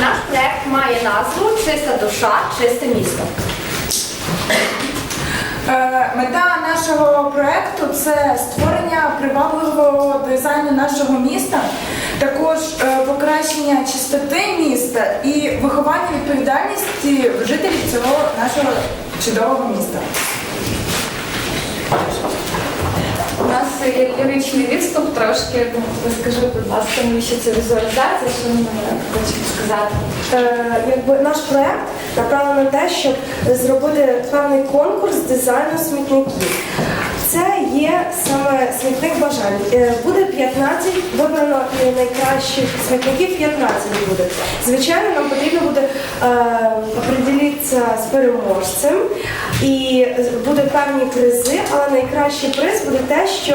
Наш проект має назву Чиста душа, чисте місто. Е, Мета нашого проекту це створення привабливого дизайну нашого міста, також е, покращення чистоти міста і виховання відповідальності жителів цього нашого чудового міста. У нас є ліричний відступ трошки. Розкажи, будь ласка, навіщо це візуалізація, що ми хочемо сказати. Е, якби наш проект направлений на те, щоб зробити певний конкурс дизайну смітників. Це є саме смітник бажань. Е, Буде 15, вибрано найкращих смітників 15 буде. Звичайно, нам потрібно буде е, оприділитися з переможцем і буде певні призи, але найкращий приз буде те, що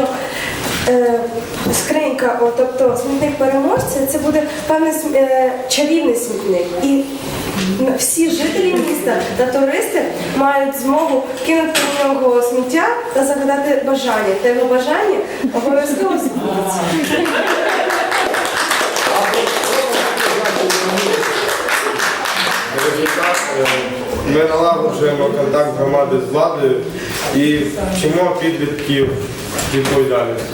скринька, о, тобто смітник переможця, це буде певний см- е, чарівний смітник. І всі жителі міста та туристи мають змогу кинути в нього сміття та загадати бажання. Та його бажання обов'язково збудеться. Ми налагоджуємо контакт громади з владою і вчимо підлітків відповідальності.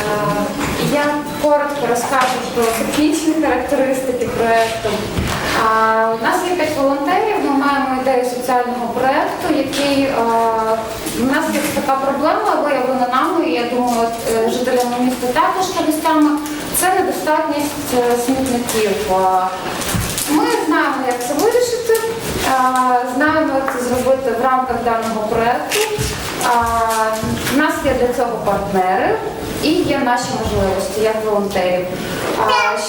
Е, Я коротко розкажу про технічні характеристики проєкту. У нас є п'ять волонтерів, ми маємо ідею соціального проєкту, який е, у нас є така проблема, виявлена нами, і я думаю, е, жителями міста також та містами, це недостатність е, смітників. Ми знаємо, як це вирішити, знаємо, як це зробити в рамках даного проєкту. У нас є для цього партнери і є наші можливості як волонтерів.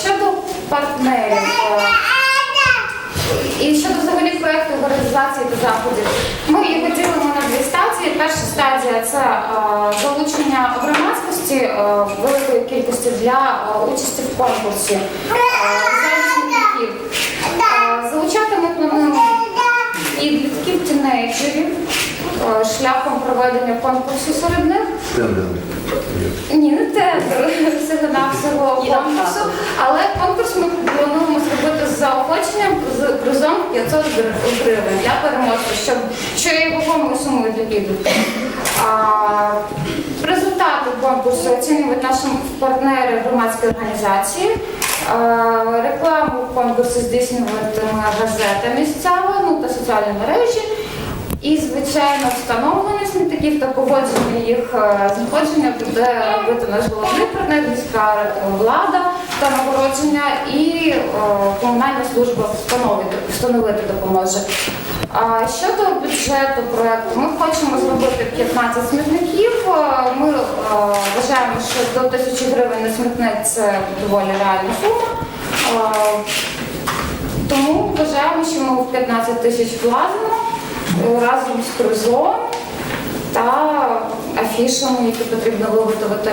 Щодо партнерів, е, і щодо взагалі проєкту організації та заходів, ми їх поділимо на дві стадії. Перша стадія це е, залучення громадськості е, великої кількості для участі в конкурсі. Е, захисників. Е, Залучати ми плануємо підлітків, тінейджерів е, шляхом проведення конкурсу серед них. Ні, не тендер, всього навсього конкурсу, але конкурс ми плануємо зробити з заохоченням з призом 500 гривень для переможця, щоб що є вагомою сумою для підлітків. А, Результати конкурсу оцінюють наші партнери громадської організації. Рекламу конкурсу здійснюватиме газета місцева ну, та соціальні мережі. І, звичайно, встановлення смітників та погодження їх е, знаходження буде робити наш головний міська е, влада та нагородження і е, комунальна служба встановити, допоможе. А щодо бюджету проекту, ми хочемо зробити 15 смітників. Ми вважаємо, що до 1000 гривень на смітник це доволі реальна сума. Тому вважаємо, що ми в 15 тисяч влазимо разом з призом та афішами, які потрібно виготовити.